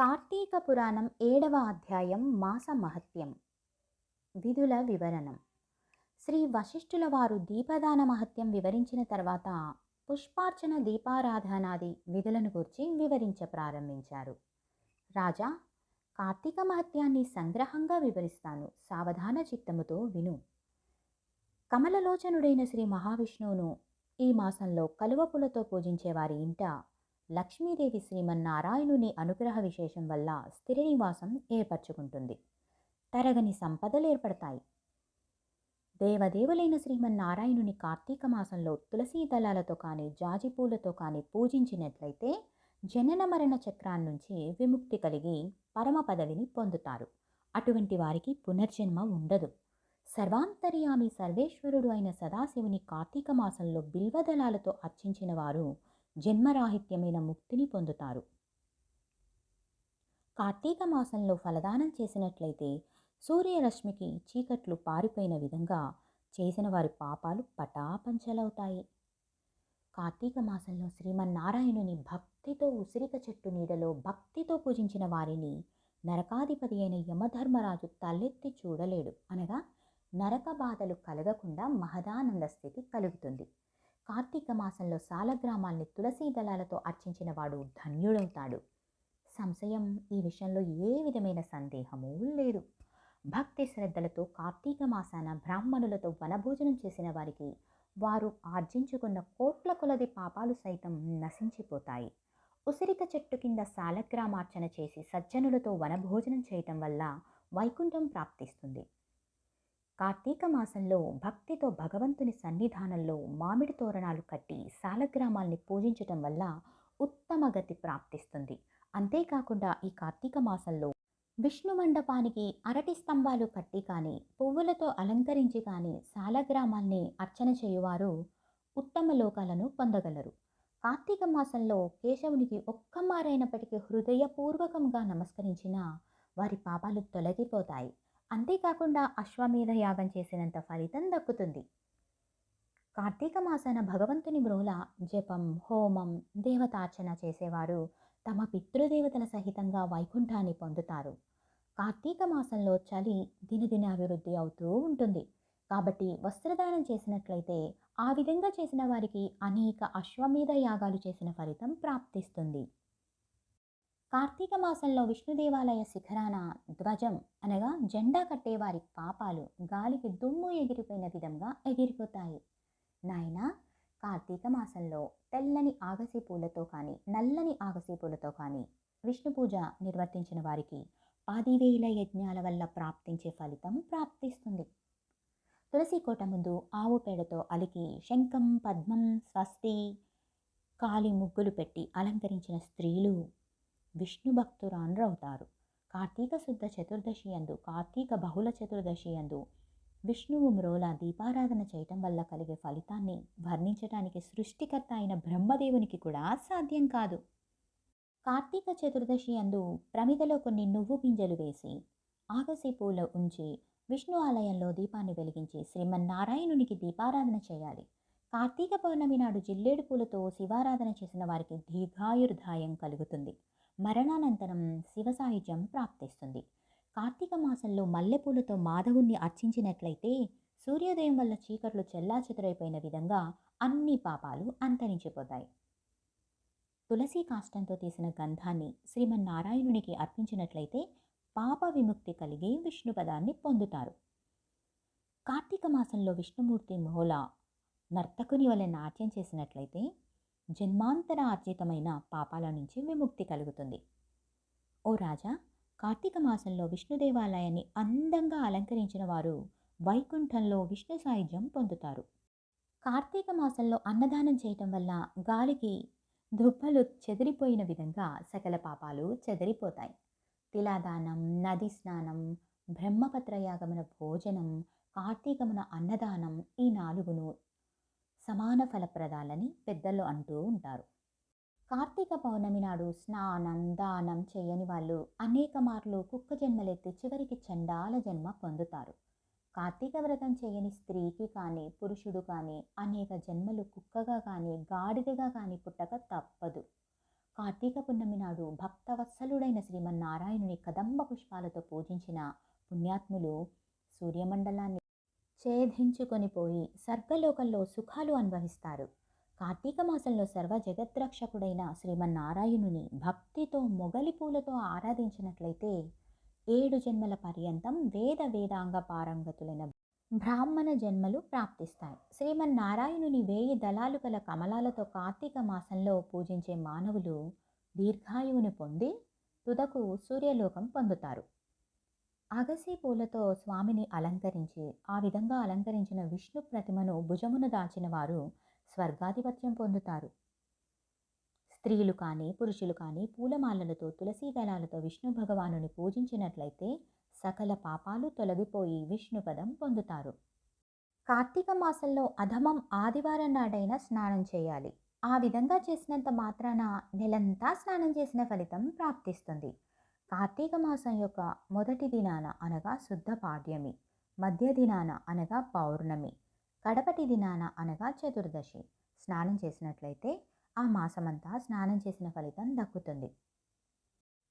కార్తీక పురాణం ఏడవ అధ్యాయం మాస మహత్యం. విధుల వివరణం. శ్రీ వశిష్ఠుల వారు దీపదాన మహత్యం వివరించిన తర్వాత పుష్పార్చన దీపారాధనాది విధులను గురించి వివరించ ప్రారంభించారు. రాజా కార్తీక మహత్యాన్ని సంగ్రహంగా వివరిస్తాను. సావధాన చిత్తముతో విను. కమలలోచనుడైన శ్రీ మహావిష్ణువును ఈ మాసంలో కలువపులతో పూజించే వారి ఇంట లక్ష్మీదేవి శ్రీమన్నారాయణుని అనుగ్రహ విశేషం వల్ల స్థిర నివాసం ఏర్పరచుకుంటుంది. తరగని సంపదలు ఏర్పడతాయి. దేవదేవులైన శ్రీమన్నారాయణుని కార్తీక మాసంలో తులసీ దళాలతో కానీ జాజి పూలతో కానీ పూజించినట్లయితే జనన మరణ చక్రాల నుంచి విముక్తి కలిగి పరమ పదవిని పొందుతారు. అటువంటి వారికి పునర్జన్మ ఉండదు. సర్వాంతర్యామి సర్వేశ్వరుడు అయిన సదాశివుని కార్తీక మాసంలో బిల్వదళాలతో అర్చించిన వారు జన్మరాహిత్యమైన ముక్తిని పొందుతారు. కార్తీక మాసంలో ఫలదానం చేసినట్లయితే సూర్యరశ్మికి చీకట్లు పారిపోయిన విధంగా చేసిన వారి పాపాలు పటాపంచలవుతాయి. కార్తీక మాసంలో శ్రీమన్నారాయణుని భక్తితో ఉసిరిక చెట్టు నీడలో భక్తితో పూజించిన వారిని నరకాధిపతి అయిన యమధర్మరాజు తలెత్తి చూడలేడు అనగా నరక బాధలు కలగకుండా మహదానంద స్థితి కలుగుతుంది. కార్తీక మాసంలో సాలగ్రామాల్ని తులసీ దళాలతో అర్చించిన వాడు ధన్యుడవుతాడు. సంశయం ఈ విషయంలో ఏ విధమైన సందేహమూ లేదు. భక్తి శ్రద్ధలతో కార్తీక మాసాన బ్రాహ్మణులతో వనభోజనం చేసిన వారికి వారు ఆర్జించుకున్న కోట్ల కొలది పాపాలు సైతం నశించిపోతాయి. ఉసిరిక చెట్టు కింద సాలగ్రామార్చన చేసి సజ్జనులతో వనభోజనం చేయటం వల్ల వైకుంఠం ప్రాప్తిస్తుంది. కార్తీక మాసంలో భక్తితో భగవంతుని సన్నిధానంలో మామిడి తోరణాలు కట్టి సాలగ్రామాల్ని పూజించటం వల్ల ఉత్తమ గతి ప్రాప్తిస్తుంది. అంతేకాకుండా ఈ కార్తీక మాసంలో విష్ణు మండపానికి అరటి స్తంభాలు కట్టి కానీ పువ్వులతో అలంకరించి కానీ సాలగ్రామాల్ని అర్చన చేయువారు ఉత్తమ లోకాలను పొందగలరు. కార్తీక మాసంలో కేశవునికి ఒక్క మారైనప్పటికీ హృదయపూర్వకంగా నమస్కరించిన వారి పాపాలు తొలగిపోతాయి. అంతేకాకుండా అశ్వమేధ యాగం చేసినంత ఫలితం దక్కుతుంది. కార్తీక మాసాన భగవంతుని మ్రోల జపం హోమం దేవతార్చన చేసేవారు తమ పితృదేవతల సహితంగా వైకుంఠాన్ని పొందుతారు. కార్తీక మాసంలో చలి దినదిన అభివృద్ధి అవుతూ ఉంటుంది. కాబట్టి వస్త్రదానం చేసినట్లయితే ఆ విధంగా చేసిన వారికి అనేక అశ్వమేధ యాగాలు చేసిన ఫలితం ప్రాప్తిస్తుంది. కార్తీక మాసంలో విష్ణు దేవాలయ శిఖరాన ధ్వజం అనగా జెండా కట్టేవారి పాపాలు గాలికి దుమ్ము ఎగిరిపోయిన విధంగా ఎగిరిపోతాయి. నాయన కార్తీక మాసంలో తెల్లని ఆగసి పూలతో కానీ నల్లని ఆగసి పూలతో కానీ విష్ణు పూజ నిర్వర్తించిన వారికి పదివేల యజ్ఞాల వల్ల ప్రాప్తించే ఫలితం ప్రాప్తిస్తుంది. తులసి కోట ముందు ఆవు పేడతో అలికి శంఖం పద్మం స్వస్తి కాలి ముగ్గులు పెట్టి అలంకరించిన స్త్రీలు విష్ణు భక్తురాండ్రవుతారు కార్తీక శుద్ధ చతుర్దశి అందు కార్తీక బహుళ చతుర్దశి అందు విష్ణువు మ్రోల దీపారాధన చేయటం వల్ల కలిగే ఫలితాన్ని వర్ణించడానికి సృష్టికర్త అయిన బ్రహ్మదేవునికి కూడా సాధ్యం కాదు. కార్తీక చతుర్దశి అందు ప్రమిదలో కొన్ని నువ్వు గింజలు వేసి ఆగసి పూల ఉంచి విష్ణు ఆలయంలో దీపాన్ని వెలిగించి శ్రీమన్నారాయణునికి దీపారాధన చేయాలి. కార్తీక పౌర్ణమి నాడు జిల్లేడు పూలతో శివారాధన చేసిన వారికి దీర్ఘాయుర్ధాయం కలుగుతుంది. మరణానంతరం శివ సాహిత్యం ప్రాప్తిస్తుంది. కార్తీక మాసంలో మల్లెపూలతో మాధవుణ్ణి అర్చించినట్లయితే సూర్యోదయం వల్ల చీకట్లు చెల్లా చెదురైపోయిన విధంగా అన్ని పాపాలు అంతరించిపోతాయి. తులసి కాష్టంతో తీసిన గంధాన్ని శ్రీమన్నారాయణునికి అర్పించినట్లయితే పాప విముక్తి కలిగి విష్ణుపదాన్ని పొందుతారు. కార్తీక మాసంలో విష్ణుమూర్తి మోల నర్తకుని వలె నాట్యం చేసినట్లయితే జన్మాంతర ఆర్జితమైన పాపాల నుంచి విముక్తి కలుగుతుంది. ఓ రాజా కార్తీక మాసంలో విష్ణు దేవాలయాన్ని అందంగా అలంకరించిన వారు వైకుంఠంలో విష్ణు సాయుధ్యం పొందుతారు. కార్తీక మాసంలో అన్నదానం చేయటం వల్ల గాలికి దుబ్బలు చెదిరిపోయిన విధంగా సకల పాపాలు చెదిరిపోతాయి. తిలాదానం నది స్నానం బ్రహ్మపత్రయాగమున భోజనం కార్తీకమున అన్నదానం ఈ నాలుగును సమాన ఫలప్రదాలని పెద్దలు అంటూ ఉంటారు. కార్తీక పౌర్ణమి నాడు స్నానం దానం చేయని వాళ్ళు అనేక మార్లు కుక్క జన్మలెత్తి చివరికి చండాల జన్మ పొందుతారు. కార్తీక వ్రతం చేయని స్త్రీకి కానీ పురుషుడు కానీ అనేక జన్మలు కుక్కగా కానీ గాడిదగా కానీ పుట్టక తప్పదు. కార్తీక పున్నమి నాడు భక్తవత్సలుడైన శ్రీమన్నారాయణుని కదంబ పుష్పాలతో పూజించిన పుణ్యాత్ములు సూర్యమండలాన్ని పోయి సర్గలోకంలో సుఖాలు అనుభవిస్తారు. కార్తీక మాసంలో సర్వ జగద్రక్షకుడైన శ్రీమన్నారాయణుని భక్తితో మొగలి పూలతో ఆరాధించినట్లయితే ఏడు జన్మల పర్యంతం వేద వేదాంగ పారంగతులైన బ్రాహ్మణ జన్మలు ప్రాప్తిస్తాయి. శ్రీమన్నారాయణుని వేయి దళాలు గల కమలాలతో కార్తీక మాసంలో పూజించే మానవులు దీర్ఘాయువుని పొంది తుదకు సూర్యలోకం పొందుతారు. అగసి పూలతో స్వామిని అలంకరించి ఆ విధంగా అలంకరించిన విష్ణు ప్రతిమను భుజమున దాచిన వారు స్వర్గాధిపత్యం పొందుతారు. స్త్రీలు కానీ పురుషులు కానీ పూలమాలలతో తులసీ దళాలతో విష్ణు భగవానుని పూజించినట్లయితే సకల పాపాలు తొలగిపోయి విష్ణుపదం పొందుతారు. కార్తీక మాసంలో అధమం ఆదివారం నాడైనా స్నానం చేయాలి. ఆ విధంగా చేసినంత మాత్రాన నెలంతా స్నానం చేసిన ఫలితం ప్రాప్తిస్తుంది. కార్తీక మాసం యొక్క మొదటి దినాన అనగా శుద్ధ పాడ్యమి మధ్య దినాన అనగా పౌర్ణమి కడపటి దినాన అనగా చతుర్దశి. స్నానం చేసినట్లయితే ఆ మాసమంతా స్నానం చేసిన ఫలితం దక్కుతుంది.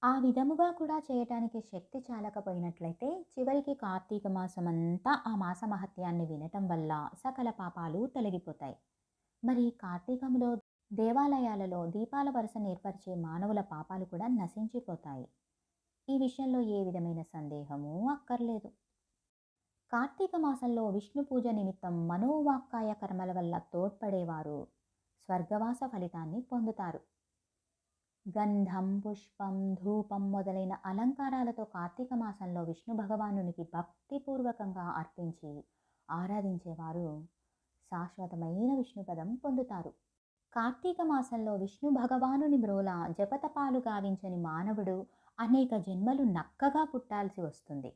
ఆ విధముగా కూడా చేయటానికి శక్తి చాలకపోయినట్లయితే చివరికి కార్తీక మాసం అంతా ఆ మాస మహత్యాన్ని వినటం వల్ల సకల పాపాలు తొలగిపోతాయి. మరి కార్తీకంలో దేవాలయాలలో దీపాల వరుసను ఏర్పరిచే మానవుల పాపాలు కూడా నశించిపోతాయి. ఈ విషయంలో ఏ విధమైన సందేహమూ అక్కర్లేదు. కార్తీక మాసంలో విష్ణు పూజ నిమిత్తం మనోవాక్కాయ కర్మల వల్ల తోడ్పడేవారు స్వర్గవాస ఫలితాన్ని పొందుతారు. గంధం పుష్పం ధూపం మొదలైన అలంకారాలతో కార్తీక మాసంలో విష్ణు భగవానునికి భక్తిపూర్వకంగా అర్పించి ఆరాధించేవారు శాశ్వతమైన విష్ణుపదం పొందుతారు. కార్తీక మాసంలో విష్ణు భగవానుని మ్రోల జపతపాలు గావించని మానవుడు అనేక జన్మలు నక్కగా పుట్టాల్సి వస్తుంది.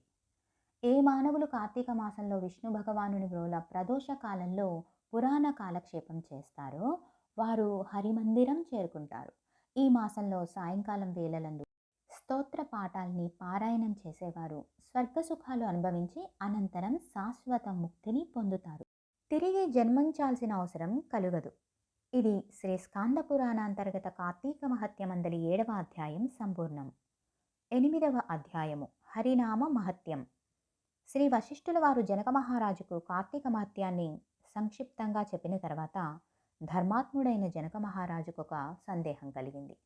ఏ మానవులు కార్తీక మాసంలో విష్ణు భగవానుని బ్రోల ప్రదోష కాలంలో పురాణ కాలక్షేపం చేస్తారో వారు హరిమందిరం చేరుకుంటారు. ఈ మాసంలో సాయంకాలం వేళలందు స్తోత్ర పాఠాల్ని పారాయణం చేసేవారు స్వర్గ సుఖాలు అనుభవించి అనంతరం శాశ్వత ముక్తిని పొందుతారు. తిరిగి జన్మించాల్సిన అవసరం కలుగదు. ఇది శ్రీ స్కాంద పురాణాంతర్గత కార్తీక మహత్యమందలి ఏడవ అధ్యాయం సంపూర్ణం. ఎనిమిదవ అధ్యాయము. హరినామ మహత్యం. శ్రీ వశిష్ఠుల వారు జనక మహారాజుకు కార్తీక మహత్యాన్ని సంక్షిప్తంగా చెప్పిన తర్వాత ధర్మాత్ముడైన జనక మహారాజుకు ఒక సందేహం కలిగింది.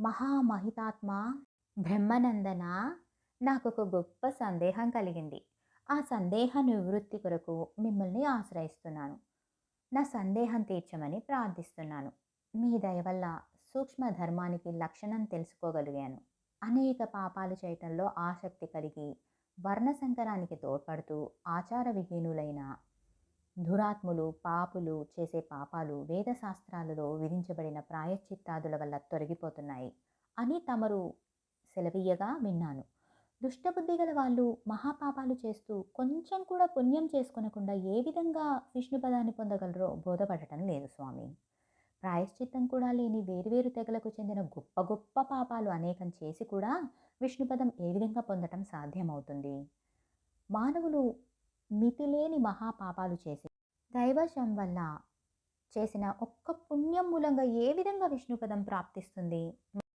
మహామహితాత్మ బ్రహ్మనందన? నాకు ఒక గొప్ప సందేహం కలిగింది. ఆ సందేహ నివృత్తి కొరకు మిమ్మల్ని ఆశ్రయిస్తున్నాను. నా సందేహం తీర్చమని ప్రార్థిస్తున్నాను. మీ దయ వల్ల సూక్ష్మ ధర్మానికి లక్షణం తెలుసుకోగలిగాను. అనేక పాపాలు చేయటంలో ఆసక్తి కలిగి వర్ణశంకరానికి తోడ్పడుతూ ఆచార విహీనులైన దురాత్ములు పాపులు చేసే పాపాలు వేదశాస్త్రాలలో విధించబడిన ప్రాయశ్చిత్తాదుల వల్ల తొలగిపోతున్నాయి అని తమరు సెలవీయగా విన్నాను. దుష్టబుద్ధి గల వాళ్ళు మహాపాపాలు చేస్తూ కొంచెం కూడా పుణ్యం చేసుకొనకుండా ఏ విధంగా విష్ణుపదాన్ని పొందగలరో బోధపడటం లేదు స్వామి. ప్రాయశ్చిత్తం కూడా లేని వేరువేరు తెగలకు చెందిన గొప్ప గొప్ప పాపాలు అనేకం చేసి కూడా విష్ణుపదం ఏ విధంగా పొందటం సాధ్యమవుతుంది? మానవులు మితిలేని మహాపాపాలు చేసి దైవశం వల్ల చేసిన ఒక్క పుణ్యం మూలంగా ఏ విధంగా విష్ణుపదం ప్రాప్తిస్తుంది?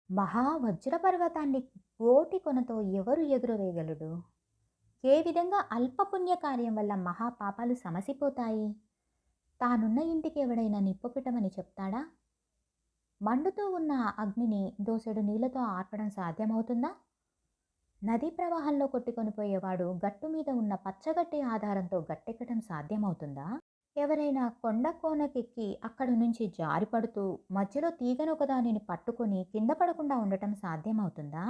మహా వజ్ర పర్వతాన్ని గోటి కొనతో ఎవరు ఎగురవేయగలడు ఏ విధంగా అల్ప పుణ్య కార్యం వల్ల మహాపాపాలు సమసిపోతాయి? తానున్న ఇంటికి ఎవడైనా నిప్పుపిటమని చెప్తాడా? మండుతూ ఉన్న అగ్నిని దోసెడు నీళ్ళతో ఆర్పడం సాధ్యమవుతుందా? నదీ ప్రవాహంలో కొట్టుకొని పోయేవాడు గట్టు మీద ఉన్న పచ్చగట్టి ఆధారంతో గట్టెక్కడం సాధ్యమవుతుందా? ఎవరైనా కొండ కోనకెక్కి అక్కడి నుంచి జారిపడుతూ మధ్యలో తీగను ఒకదానిని పట్టుకొని కింద పడకుండా ఉండటం సాధ్యమవుతుందా?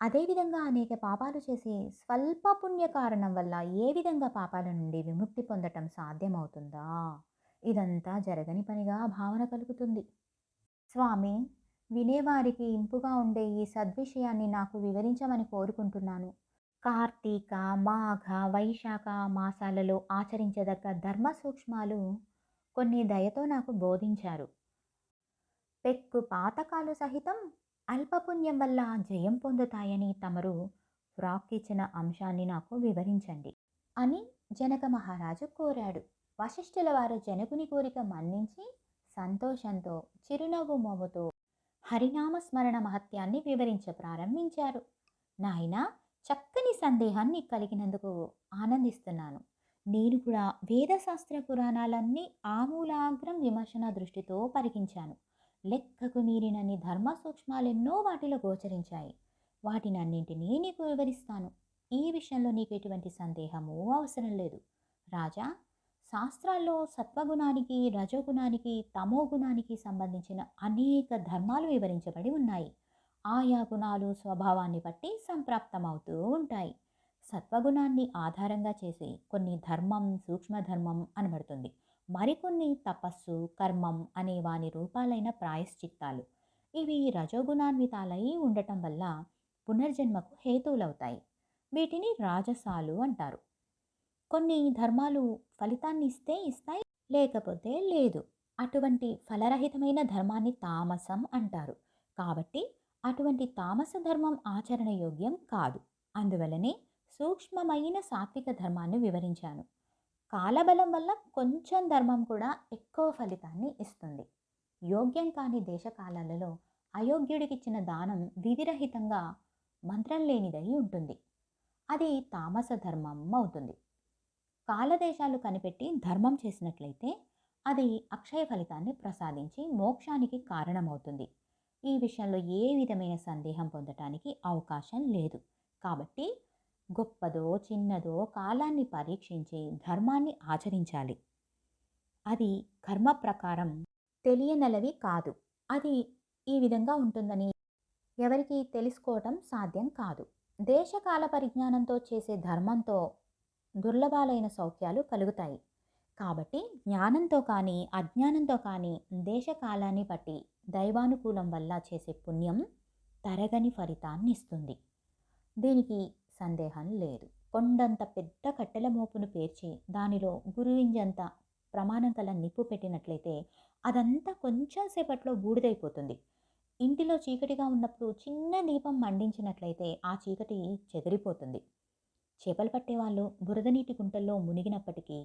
అదేవిధంగా అనేక పాపాలు చేసి స్వల్ప పుణ్య కారణం వల్ల ఏ విధంగా పాపాల నుండి విముక్తి పొందటం సాధ్యమవుతుందా? ఇదంతా జరగని పనిగా భావన కలుగుతుంది. స్వామి వినేవారికి ఇంపుగా ఉండే ఈ సద్విషయాన్ని నాకు వివరించమని కోరుకుంటున్నాను. కార్తీక మాఘ వైశాఖ మాసాలలో ఆచరించదగ్గ ధర్మ సూక్ష్మాలు కొన్ని దయతో నాకు బోధించారు. పెక్కు పాతకాలు సహితం అల్పపుణ్యం వల్ల జయం పొందుతాయని తమరు ఫ్రాక్ ఇచ్చిన అంశాన్ని నాకు వివరించండి అని జనక మహారాజు కోరాడు. వశిష్ఠుల వారు జనకుని కోరిక మన్నించి సంతోషంతో చిరునవ్వు మోముతో హరినామ స్మరణ మహత్యాన్ని వివరించ ప్రారంభించారు. నాయనా చక్కని సందేహాన్ని కలిగినందుకు ఆనందిస్తున్నాను. నేను కూడా వేదశాస్త్ర పురాణాలన్నీ ఆమూలాగ్రం విమర్శన దృష్టితో పరికించాను. లెక్కకు మీరినన్ని ధర్మ సూక్ష్మాలెన్నో వాటిలో గోచరించాయి. వాటినన్నింటినీ నీకు వివరిస్తాను. ఈ విషయంలో నీకు ఎటువంటి సందేహము అవసరం లేదు. రాజా శాస్త్రాల్లో సత్వగుణానికి రజోగుణానికి తమో గుణానికి సంబంధించిన అనేక ధర్మాలు వివరించబడి ఉన్నాయి. ఆయా గుణాలు స్వభావాన్ని బట్టి సంప్రాప్తమవుతూ ఉంటాయి. సత్వగుణాన్ని ఆధారంగా చేసి కొన్ని ధర్మం సూక్ష్మధర్మం అనబడుతుంది. మరికొన్ని తపస్సు కర్మం అనే వాని రూపాలైన ప్రాయశ్చిత్తాలు. ఇవి రజోగుణాన్వితాలై ఉండటం వల్ల పునర్జన్మకు హేతువులవుతాయి. వీటిని రాజసాలు అంటారు. కొన్ని ధర్మాలు ఫలితాన్ని ఇస్తే ఇస్తాయి లేకపోతే లేదు. అటువంటి ఫలరహితమైన ధర్మాన్ని తామసం అంటారు. కాబట్టి అటువంటి తామస ధర్మం ఆచరణ యోగ్యం కాదు. అందువలనే సూక్ష్మమైన సాత్విక ధర్మాన్ని వివరించాను. కాలబలం వల్ల కొంచెం ధర్మం కూడా ఎక్కువ ఫలితాన్ని ఇస్తుంది. యోగ్యం కాని దేశకాలాలలో అయోగ్యుడికిచ్చిన దానం విధిరహితంగా మంత్రం లేనిదై ఉంటుంది. అది తామస ధర్మం అవుతుంది. కాలదేశాలు కనిపెట్టి ధర్మం చేసినట్లయితే అది అక్షయ ఫలితాన్ని ప్రసాదించి మోక్షానికి కారణమవుతుంది. ఈ విషయంలో ఏ విధమైన సందేహం పొందటానికి అవకాశం లేదు. కాబట్టి గొప్పదో చిన్నదో కాలాన్ని పరీక్షించి ధర్మాన్ని ఆచరించాలి. అది కర్మ ప్రకారం తెలియనలవి కాదు. అది ఈ విధంగా ఉంటుందని ఎవరికి తెలుసుకోవటం సాధ్యం కాదు. దేశకాల పరిజ్ఞానంతో చేసే ధర్మంతో దుర్లభాలైన సౌఖ్యాలు కలుగుతాయి. కాబట్టి జ్ఞానంతో కానీ అజ్ఞానంతో కానీ దేశకాలాన్ని బట్టి దైవానుకూలం వల్ల చేసే పుణ్యం తరగని ఫలితాన్ని ఇస్తుంది. దీనికి సందేహం లేదు. కొండంత పెద్ద కట్టెల మోపును పేర్చి దానిలో గురువింజంత ప్రమాణం కల నిప్పు పెట్టినట్లయితే అదంతా కొంచెం సేపట్లో బూడిదైపోతుంది. ఇంటిలో చీకటిగా ఉన్నప్పుడు చిన్న దీపం మండించినట్లయితే ఆ చీకటి చెదిరిపోతుంది. చేపలు పట్టేవాళ్ళు బురద నీటి గుంటల్లో మునిగినప్పటికీ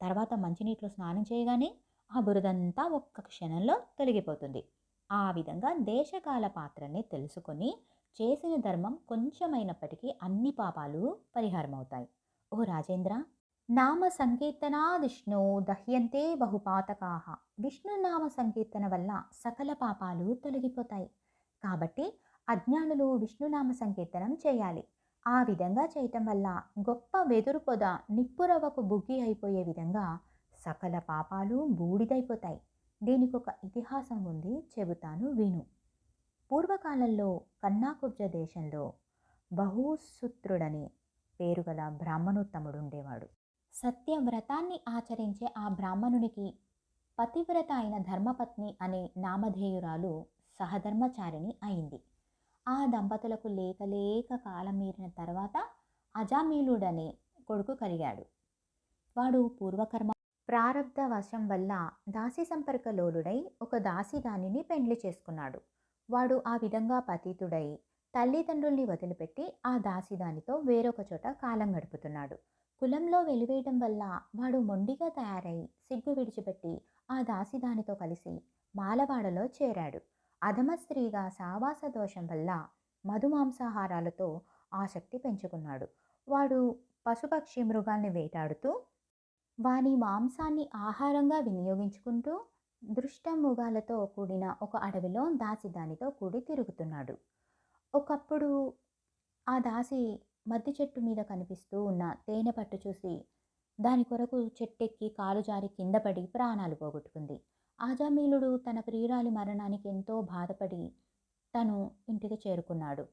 తర్వాత మంచినీటిలో స్నానం చేయగానే ఆ బురదంతా ఒక్క క్షణంలో తొలగిపోతుంది. ఆ విధంగా దేశకాల పాత్రని తెలుసుకొని చేసిన ధర్మం కొంచెమైనప్పటికీ అన్ని పాపాలు పరిహారమవుతాయి. ఓ రాజేంద్ర నామ సంకీర్తనా విష్ణు దహ్యంతే బహుపాతకాహ విష్ణునామ సంకీర్తన వల్ల సకల పాపాలు తొలగిపోతాయి. కాబట్టి అజ్ఞానులు విష్ణునామ సంకీర్తనం చేయాలి. ఆ విధంగా చేయటం వల్ల గొప్ప వెదురు పొద నిప్పురవ్వకు బుగ్గి అయిపోయే విధంగా సకల పాపాలు బూడిదైపోతాయి. దీనికి ఒక ఇతిహాసం ఉంది చెబుతాను విను. పూర్వకాలంలో కన్నాకుబ్జ దేశంలో బహుసూత్రుడని పేరుగల బ్రాహ్మణోత్తముడు ఉండేవాడు. సత్యవ్రతాన్ని ఆచరించే ఆ బ్రాహ్మణునికి పతివ్రత అయిన ధర్మపత్ని అనే నామధేయురాలు సహధర్మచారిణి అయింది. ఆ దంపతులకు లేకలేక కాలం మీరిన తర్వాత అజామీలుడనే కొడుకు కలిగాడు. వాడు పూర్వకర్మ ప్రారబ్ధ వశం వల్ల దాసి సంపర్క లోలుడై ఒక దాసి దానిని పెండ్లి చేసుకున్నాడు. వాడు ఆ విధంగా పతితుడై తల్లిదండ్రుల్ని వదిలిపెట్టి ఆ దాసిదానితో వేరొక చోట కాలం గడుపుతున్నాడు. కులంలో వెలివేయడం వల్ల వాడు మొండిగా తయారై సిగ్గు విడిచిపెట్టి ఆ దాసిదానితో కలిసి మాలవాడలో చేరాడు. అధమ స్త్రీగా సావాస దోషం వల్ల మధుమాంసాహారాలతో ఆసక్తి పెంచుకున్నాడు. వాడు పశుపక్షి మృగాల్ని వేటాడుతూ వాని మాంసాన్ని ఆహారంగా వినియోగించుకుంటూ దృష్టమృగాలతో కూడిన ఒక అడవిలో దాసి దానితో కూడి తిరుగుతున్నాడు. ఒకప్పుడు ఆ దాసి మద్ది చెట్టు మీద కనిపిస్తూ ఉన్న తేనె పట్టు చూసి దాని కొరకు చెట్టెక్కి కాలు జారి కింద పడి ప్రాణాలు పోగొట్టుకుంది. ఆజామీలుడు తన ప్రియురాలి మరణానికి ఎంతో బాధపడి తను ఇంటికి చేరుకున్నాడు.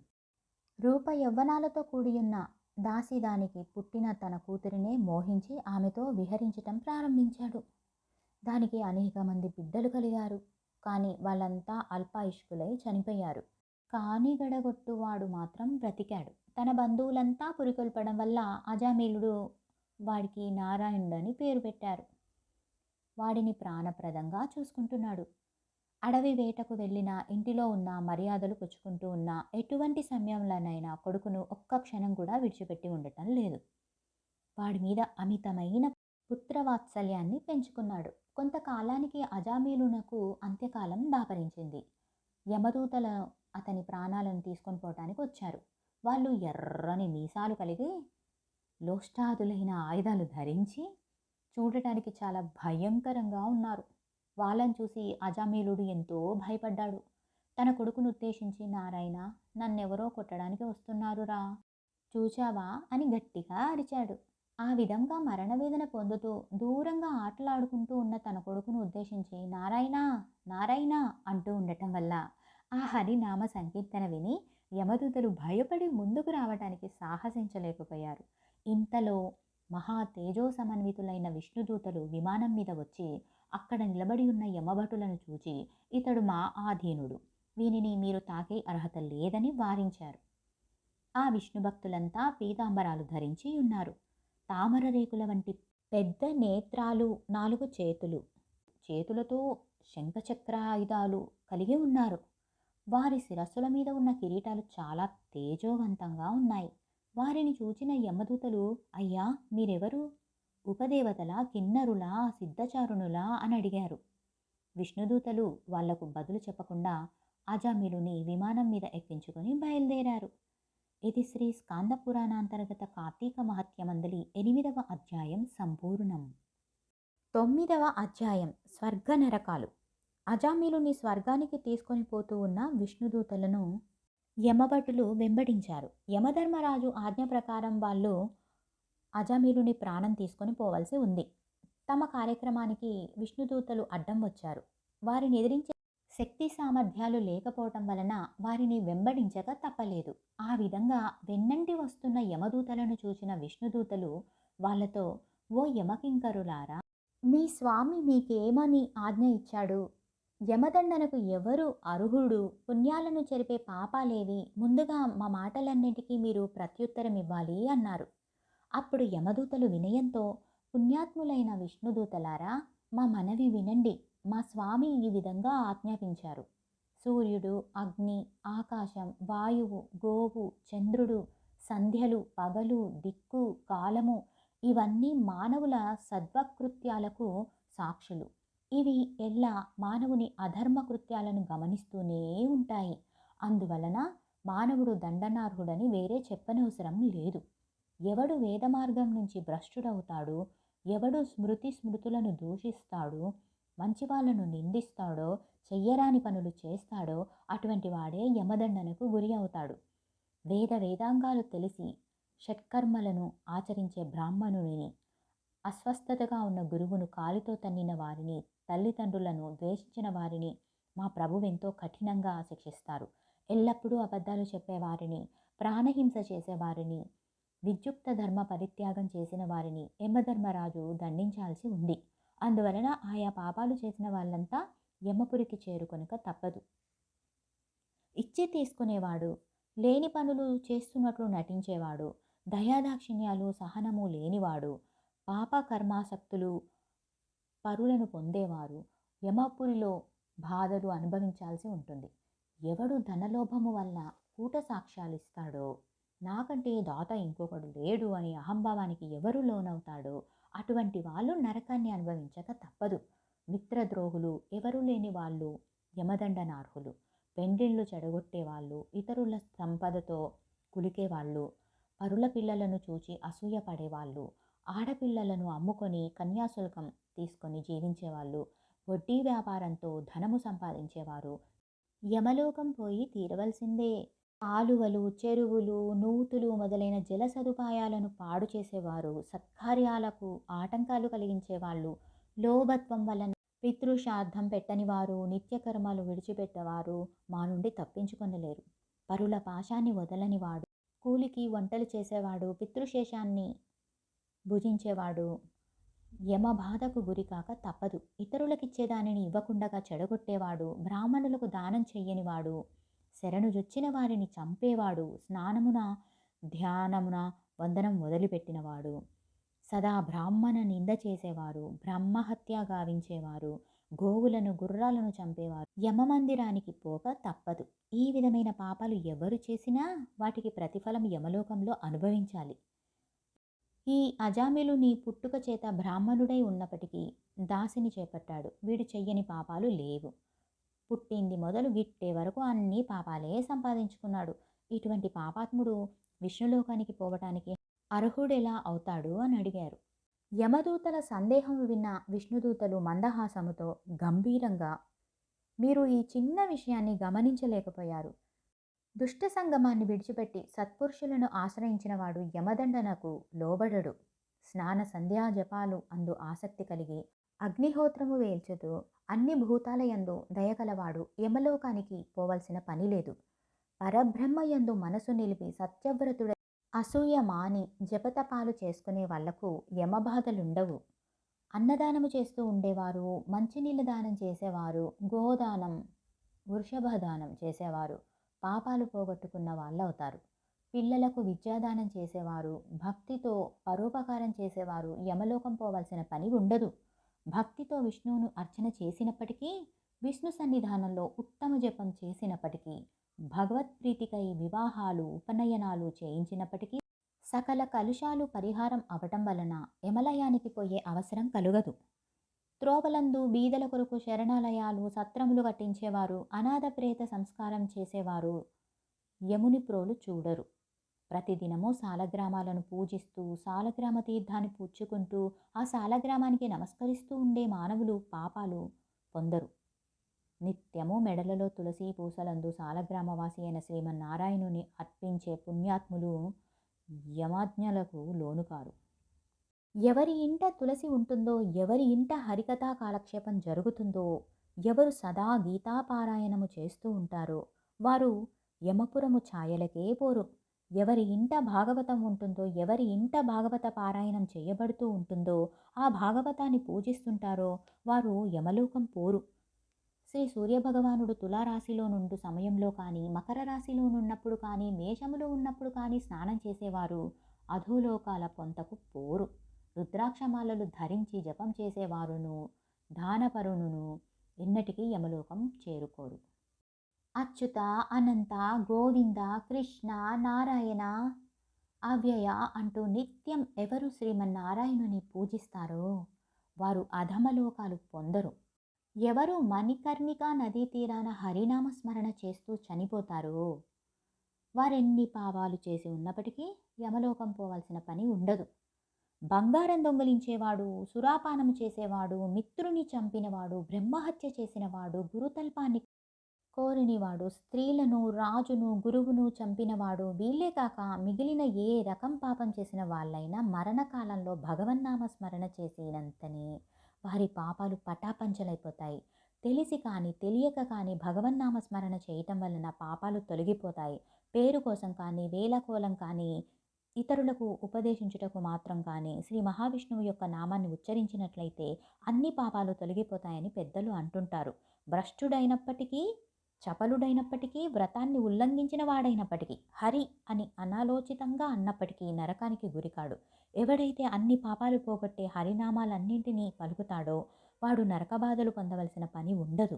రూప యవ్వనాలతో కూడి ఉన్న దాసి దానికి పుట్టిన తన కూతురినే మోహించి ఆమెతో విహరించటం ప్రారంభించాడు. దానికి అనేక మంది బిడ్డలు కలిగారు. కానీ వాళ్ళంతా అల్పాయుష్కులై చనిపోయారు. కాని గడగొట్టువాడు మాత్రం బ్రతికాడు. తన బంధువులంతా పురికొల్పడం వల్ల అజామీలుడు వాడికి నారాయణుడని పేరు పెట్టారు. వాడిని ప్రాణప్రదంగా చూసుకుంటున్నాడు. అడవి వేటకు వెళ్ళిన ఇంటిలో ఉన్న మర్యాదలు పుచ్చుకుంటూ ఉన్న ఎటువంటి సమయంలోనైనా కొడుకును ఒక్క క్షణం కూడా విడిచిపెట్టి ఉండటం లేదు. వాడి మీద అమితమైన పుత్రవాత్సల్యాన్ని పెంచుకున్నాడు. కొంతకాలానికి అజామీలునకు అంత్యకాలం దాపరించింది. యమదూతల అతని ప్రాణాలను తీసుకొని పోవటానికి వచ్చారు. వాళ్ళు ఎర్రని మీసాలు కలిగి లోష్టాదులైన ఆయుధాలు ధరించి చూడటానికి చాలా భయంకరంగా ఉన్నారు. వాళ్ళని చూసి అజామీలుడు ఎంతో భయపడ్డాడు. తన కొడుకును ఉద్దేశించి నారాయణ నన్నెవరో కొట్టడానికి వస్తున్నారురా. చూచావా? అని గట్టిగా అరిచాడు. ఆ విధంగా మరణవేదన పొందుతూ దూరంగా ఆటలాడుకుంటూ ఉన్న తన కొడుకును ఉద్దేశించి నారాయణ నారాయణ అంటూ ఉండటం వల్ల ఆ హరినామ సంకీర్తన విని యమదూతలు భయపడి ముందుకు రావటానికి సాహసించలేకపోయారు. ఇంతలో మహా తేజో సమన్వితులైన విష్ణుదూతలు విమానం మీద వచ్చి అక్కడ నిలబడి ఉన్న యమభటులను చూచి ఇతడు మా ఆధీనుడు. వీనిని మీరు తాకే అర్హత లేదని వారించారు ఆ విష్ణు భక్తులంతా పీతాంబరాలు ధరించి ఉన్నారు. తామర రేకుల వంటి పెద్ద నేత్రాలు నాలుగు చేతులు. చేతులతో శంఖచక్ర ఆయుధాలు కలిగి ఉన్నారు. వారి శిరస్సుల మీద ఉన్న కిరీటాలు చాలా తేజోవంతంగా ఉన్నాయి. వారిని చూచిన యమదూతలు అయ్యా మీరెవరు? ఉపదేవతల కిన్నరుల సిద్ధచారుణులా? అని అడిగారు. విష్ణుదూతలు వాళ్ళకు బదులు చెప్పకుండా అజామిలుని విమానం మీద ఎక్కించుకొని బయలుదేరారు. ఇది శ్రీ స్కాంద పురాణాంతర్గత కార్తీక మహత్యమందలి ఎనిమిదవ అధ్యాయం సంపూర్ణం. తొమ్మిదవ అధ్యాయం స్వర్గ నరకాలు. అజామిలుని స్వర్గానికి తీసుకొని పోతూ ఉన్న విష్ణుదూతలను యమభటులు వెంబడించారు. యమధర్మరాజు ఆజ్ఞ ప్రకారం వాళ్ళు అజామిలుని ప్రాణం తీసుకొని పోవలసి ఉంది. తమ కార్యక్రమానికి విష్ణుదూతలు అడ్డం వచ్చారు. వారిని ఎదిరించే శక్తి సామర్థ్యాలు లేకపోవటం వలన వారిని వెంబడించక తప్పలేదు. ఆ విధంగా వెన్నంటి వస్తున్న యమదూతలను చూసిన విష్ణుదూతలు వాళ్ళతో ఓ యమకింకరులారా మీ స్వామి మీకేమని ఆజ్ఞ ఇచ్చాడు? యమదండనకు ఎవరు అర్హుడు? పుణ్యాలను చెరిపే పాపాలేవి? ముందుగా మా మాటలన్నింటికీ మీరు ప్రత్యుత్తరం ఇవ్వాలి అన్నారు. అప్పుడు యమదూతలు వినయంతో పుణ్యాత్ములైన విష్ణుదూతలారా మా మనవి వినండి. మా స్వామి ఈ విధంగా ఆజ్ఞాపించారు. సూర్యుడు అగ్ని ఆకాశం వాయువు గోవు చంద్రుడు సంధ్యలు పగలు దిక్కు కాలము ఇవన్నీ మానవుల సద్వకృత్యాలకు సాక్షులు. ఇవి ఎల్లా మానవుని అధర్మ కృత్యాలను గమనిస్తూనే ఉంటాయి. అందువలన మానవుడు దండనార్హుడని వేరే చెప్పనవసరం లేదు. ఎవడు వేద మార్గం నుంచి భ్రష్టుడవుతాడో ఎవడు స్మృతి స్మృతులను దూషిస్తాడో మంచి వాళ్ళను నిందిస్తాడో చెయ్యరాని పనులు చేస్తాడో అటువంటి వాడే యమదండనకు గురి అవుతాడు. వేద వేదాంగాలు తెలిసి షట్కర్మలను ఆచరించే బ్రాహ్మణుడిని అస్వస్థతగా ఉన్న గురువును కాలితో తన్నిన వారిని తల్లిదండ్రులను ద్వేషించిన వారిని మా ప్రభువెంతో కఠినంగా శిక్షిస్తారు ఎల్లప్పుడూ అబద్ధాలు చెప్పేవారిని ప్రాణహింస చేసేవారిని విద్యుక్త ధర్మ పరిత్యాగం చేసిన వారిని యమధర్మరాజు దండించాల్సి ఉంది. అందువలన ఆయా పాపాలు చేసిన వాళ్ళంతా యమపురికి చేరుకొనక తప్పదు. ఇచ్చి తీసుకునేవాడు లేని పనులు చేస్తున్నట్లు నటించేవాడు దయాదాక్షిణ్యాలు సహనము లేనివాడు పాప కర్మాసక్తులు పరులను పొందేవారు యమపురిలో బాధలు అనుభవించాల్సి ఉంటుంది. ఎవడు ధనలోభము వల్ల కూట సాక్ష్యాలు ఇస్తాడో నాకంటే దాత ఇంకొకడు లేడు అని అహంభావానికి ఎవరు లోనవుతాడో అటువంటి వాళ్ళు నరకాన్ని అనుభవించక తప్పదు. మిత్రద్రోహులు ఎవరు లేని వాళ్ళు యమదండనార్హులు పెండిళ్ళు చెడగొట్టే వాళ్ళు ఇతరుల సంపదతో కులికే వాళ్ళు పరుల పిల్లలను చూచి అసూయపడేవాళ్ళు ఆడపిల్లలను అమ్ముకొని కన్యాశుల్కం తీసుకొని జీవించేవాళ్ళు వడ్డీ వ్యాపారంతో ధనము సంపాదించేవారు. యమలోకం పోయి తీరవలసిందే. కాలువలు చెరువులు నూతులు మొదలైన జల సదుపాయాలను పాడు చేసేవారు. సత్కార్యాలకు ఆటంకాలు కలిగించేవాళ్ళు. లోభత్వం వలన పితృశ్రాద్ధం పెట్టని వారు నిత్యకర్మలు విడిచిపెట్టేవారు మా నుండి తప్పించుకొనలేరు. పరుల పాశాన్ని వదలనివాడు కూలికి వంటలు చేసేవాడు పితృశేషాన్ని భుజించేవాడు యమ బాధకు గురికాక తప్పదు. ఇతరులకిచ్చేదానిని ఇవ్వకుండగా చెడగొట్టేవాడు బ్రాహ్మణులకు దానం చెయ్యనివాడు శరణు జొచ్చిన వారిని చంపేవాడు. స్నానమున ధ్యానమున వందనం వదిలిపెట్టినవాడు సదా బ్రాహ్మణ నింద చేసేవారు. బ్రహ్మహత్య గావించేవారు. గోవులను గుర్రాలను చంపేవారు. యమమందిరానికి పోక తప్పదు. ఈ విధమైన పాపాలు ఎవరు చేసినా వాటికి ప్రతిఫలం యమలోకంలో అనుభవించాలి. ఈ అజామిలు నీ పుట్టుక చేత బ్రాహ్మణుడై ఉన్నప్పటికీ దాసిని చేపట్టాడు. వీడు చెయ్యని పాపాలు లేవు. పుట్టింది మొదలు గిట్టే వరకు అన్ని పాపాలే సంపాదించుకున్నాడు. ఇటువంటి పాపాత్ముడు విష్ణులోకానికి పోవటానికి అర్హుడెలా అవుతాడు అని అడిగారు. యమదూతల సందేహం విన్న విష్ణుదూతలు మందహాసముతో గంభీరంగా మీరు ఈ చిన్న విషయాన్ని గమనించలేకపోయారు. దుష్ట సంగమాన్ని విడిచిపెట్టి సత్పురుషులను ఆశ్రయించినవాడు యమదండనకు లోబడడు. స్నాన సంధ్యా జపాలు అందు ఆసక్తి కలిగి అగ్నిహోత్రము వేల్చుతూ అన్ని భూతాలయందు దయగలవాడు యమలోకానికి పోవలసిన పని లేదు. పరబ్రహ్మయందు మనసు నిలిపి సత్యవ్రతుడ అసూయ మాని జపతపాలు చేసుకునే వాళ్ళకు యమబాధలుండవు అన్నదానము చేస్తూ ఉండేవారు మంచినీళ్ళ దానం చేసేవారు గోదానం వృషభదానం చేసేవారు పాపాలు పోగొట్టుకున్న వాళ్ళు అవుతారు పిల్లలకు విద్యాదానం చేసేవారు భక్తితో పరోపకారం చేసేవారు యమలోకం పోవలసిన పని ఉండదు. భక్తితో విష్ణువును అర్చన చేసినప్పటికీ విష్ణు సన్నిధానంలో ఉత్తమ జపం చేసినప్పటికీ భగవత్ప్రీతికై వివాహాలు ఉపనయనాలు చేయించినప్పటికీ సకల కలుషాలు పరిహారం అవటం వలన యమలయానికి పోయే అవసరం కలుగదు. త్రోవలందు బీదల కొరకు శరణాలయాలు సత్రములు కట్టించేవారు అనాథ ప్రేత సంస్కారం చేసేవారు యముని ప్రోలు చూడరు. ప్రతిదినము సాలగ్రామాలను పూజిస్తూ సాలగ్రామ తీర్థాన్ని పూడ్చుకుంటూ ఆ సాలగ్రామానికి నమస్కరిస్తూ ఉండే మానవులు పాపాలు పొందరు నిత్యము మెడలలో తులసి పూసలందు సాలగ్రామవాసి అయిన శ్రీమన్నారాయణుని అర్పించే పుణ్యాత్ములు యమాజ్ఞలకు లోనుకారు. ఎవరి ఇంట తులసి ఉంటుందో ఎవరి ఇంట హరికథా కాలక్షేపం జరుగుతుందో ఎవరు సదా గీతాపారాయణము చేస్తూ ఉంటారో వారు యమపురము ఛాయలకే పోరు. ఎవరి ఇంట భాగవతం ఉంటుందో ఎవరి ఇంట భాగవత పారాయణం చేయబడుతూ ఉంటుందో ఆ భాగవతాన్ని పూజిస్తుంటారో వారు యమలోకం పోరు. శ్రీ సూర్యభగవానుడు తులారాశిలో నుండు సమయంలో కానీ మకర రాశిలో ఉన్నప్పుడు కానీ మేషములో ఉన్నప్పుడు కానీ స్నానం చేసేవారు అధోలోకాల పొంతకు పోరు. రుద్రాక్షమాలలు ధరించి జపం చేసేవారును దానపరును ఎన్నటికీ యమలోకం చేరుకోరు. అచ్యుత అనంత గోవింద కృష్ణ నారాయణ అవ్యయ అంటూ నిత్యం ఎవరు శ్రీమన్నారాయణుని పూజిస్తారో వారు అధమలోకాలు పొందరు. ఎవరు మణికర్ణిక నదీ తీరాన హరినామ స్మరణ చేస్తూ చనిపోతారో వారెన్ని పావాలు చేసి ఉన్నప్పటికీ యమలోకం పోవాల్సిన పని ఉండదు. బంగారం దొంగలించేవాడు సురాపానం చేసేవాడు మిత్రుని చంపినవాడు బ్రహ్మహత్య చేసినవాడు గురుతల్పాన్ని కోరినివాడు స్త్రీలను రాజును గురువును చంపినవాడు వీళ్ళే కాక మిగిలిన ఏ రకం పాపం చేసిన వాళ్ళైనా మరణకాలంలో భగవన్నామ స్మరణ చేసినంతనే వారి పాపాలు పటాపంచలైపోతాయి. తెలిసి కానీ తెలియక కానీ భగవన్నామ స్మరణ చేయటం వలన పాపాలు తొలగిపోతాయి. పేరు కోసం కానీ వేలకోలం కానీ ఇతరులకు ఉపదేశించుటకు మాత్రం కానీ శ్రీ మహావిష్ణువు యొక్క నామాన్ని ఉచ్చరించినట్లయితే అన్ని పాపాలు తొలగిపోతాయని పెద్దలు అంటుంటారు. భ్రష్టుడైనప్పటికీ చపలుడైనప్పటికీ వ్రతాన్ని ఉల్లంఘించిన వాడైనప్పటికీ హరి అని అనాలోచితంగా అన్నప్పటికీ నరకానికి గురికాడు. ఎవడైతే అన్ని పాపాలు పోగొట్టే హరినామాలన్నింటినీ పలుకుతాడో వాడు నరకబాధలు పొందవలసిన పని ఉండదు.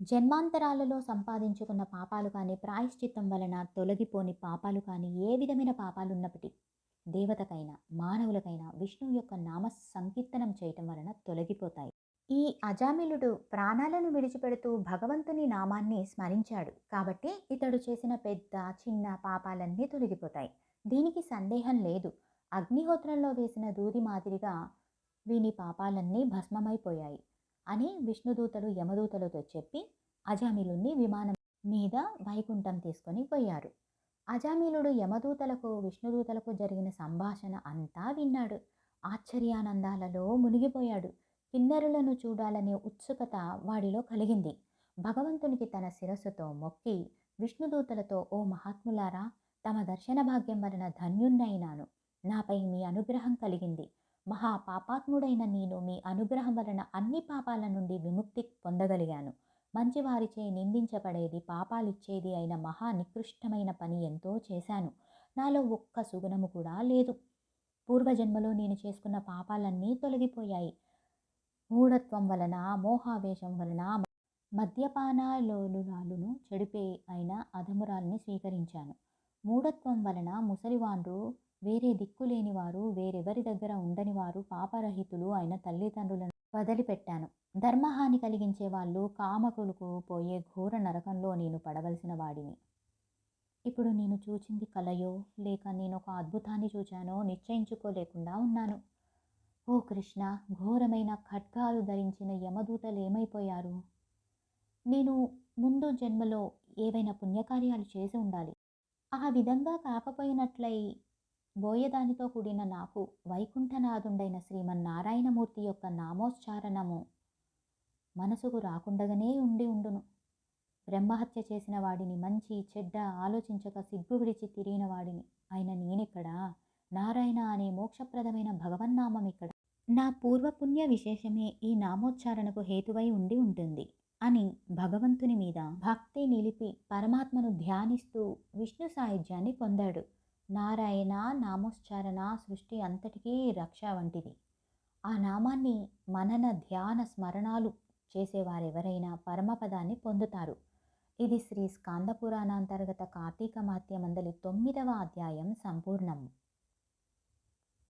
జన్మాంతరాలలో సంపాదించుకున్న పాపాలు కానీ ప్రాయశ్చిత్తం వలన తొలగిపోని పాపాలు కానీ ఏ విధమైన పాపాలు ఉన్నప్పటికీ దేవతకైనా మానవులకైనా విష్ణువు యొక్క నామ సంకీర్తనం చేయటం వలన తొలగిపోతాయి. ఈ అజామిలుడు ప్రాణాలను విడిచిపెడుతూ భగవంతుని నామాన్ని స్మరించాడు. కాబట్టి ఇతడు చేసిన పెద్ద చిన్న పాపాలన్నీ తొలగిపోతాయి. దీనికి సందేహం లేదు. అగ్నిహోత్రంలో వేసిన దూది మాదిరిగా వీని పాపాలన్నీ భస్మమైపోయాయి అని విష్ణుదూతలు యమదూతలతో చెప్పి అజామిలుణ్ణి విమానం మీద వైకుంఠం తీసుకొని పోయారు. అజామిలుడు యమదూతలకు విష్ణుదూతలకు జరిగిన సంభాషణ అంతా విన్నాడు. ఆశ్చర్యానందాలలో మునిగిపోయాడు. కిన్నెరులను చూడాలనే ఉత్సుకత వాడిలో కలిగింది. భగవంతునికి తన శిరస్సుతో మొక్కి విష్ణుదూతలతో ఓ మహాత్ములారా తమ దర్శన భాగ్యం వలన ధన్యున్నైనాను నాపై మీ అనుగ్రహం కలిగింది. మహా పాపాత్ముడైన నేను మీ అనుగ్రహం వలన అన్ని పాపాల నుండి విముక్తి పొందగలిగాను. మంచివారిచే నిందించబడేది పాపాలిచ్చేది అయిన మహా నికృష్టమైన పని ఎంతో చేశాను. నాలో ఒక్క సుగుణము కూడా లేదు. పూర్వజన్మలో నేను చేసుకున్న పాపాలన్నీ తొలగిపోయాయి. మూఢత్వం వలన మోహావేశం వలన మద్యపానాలోలురాలును చెడిపే అయిన అధమురాల్ని స్వీకరించాను. మూఢత్వం వలన ముసలివాండ్రు వేరే దిక్కులేని వారు వేరెవరి దగ్గర ఉండని వారు పాపరహితులు అయిన తల్లిదండ్రులను వదిలిపెట్టాను. ధర్మహాని కలిగించే వాళ్ళు కామకులకు పోయే ఘోర నరకంలో నేను పడవలసిన వాడిని. ఇప్పుడు నేను చూచింది కలయో లేక నేను ఒక అద్భుతాన్ని చూచానో నిశ్చయించుకోలేకుండా ఉన్నాను. ఓ కృష్ణ ఘోరమైన ఖడ్గాలు ధరించిన యమదూతలు ఏమైపోయారు? నేను ముందు జన్మలో ఏవైనా పుణ్యకార్యాలు చేసి ఉండాలి. ఆ విధంగా కాకపోయినట్లయి బోయదానితో కూడిన నాకు వైకుంఠనాథుండైన శ్రీమన్నారాయణమూర్తి యొక్క నామోచ్చారణము మనసుకు రాకుండగానే ఉండి ఉండును. బ్రహ్మహత్య చేసిన వాడిని మంచి చెడ్డ ఆలోచించక సిగ్గు విడిచి తిరిగిన వాడిని. ఆయన నేనిక్కడ నారాయణ అనే మోక్షప్రదమైన భగవన్నామం ఇక్కడ నా పూర్వపుణ్య విశేషమే ఈ నామోచ్చారణకు హేతువై ఉండి ఉంటుంది అని భగవంతుని మీద భక్తి నిలిపి పరమాత్మను ధ్యానిస్తూ విష్ణు సాయుధ్యాన్ని పొందాడు. నారాయణ నామోచ్చారణ సృష్టి అంతటికీ రక్ష వంటిది. ఆ నామాన్ని మనన ధ్యాన స్మరణాలు చేసేవారెవరైనా పరమపదాన్ని పొందుతారు. ఇది శ్రీ స్కాందపురాణాంతర్గత కార్తీక మాత్యమందలి తొమ్మిదవ అధ్యాయం సంపూర్ణం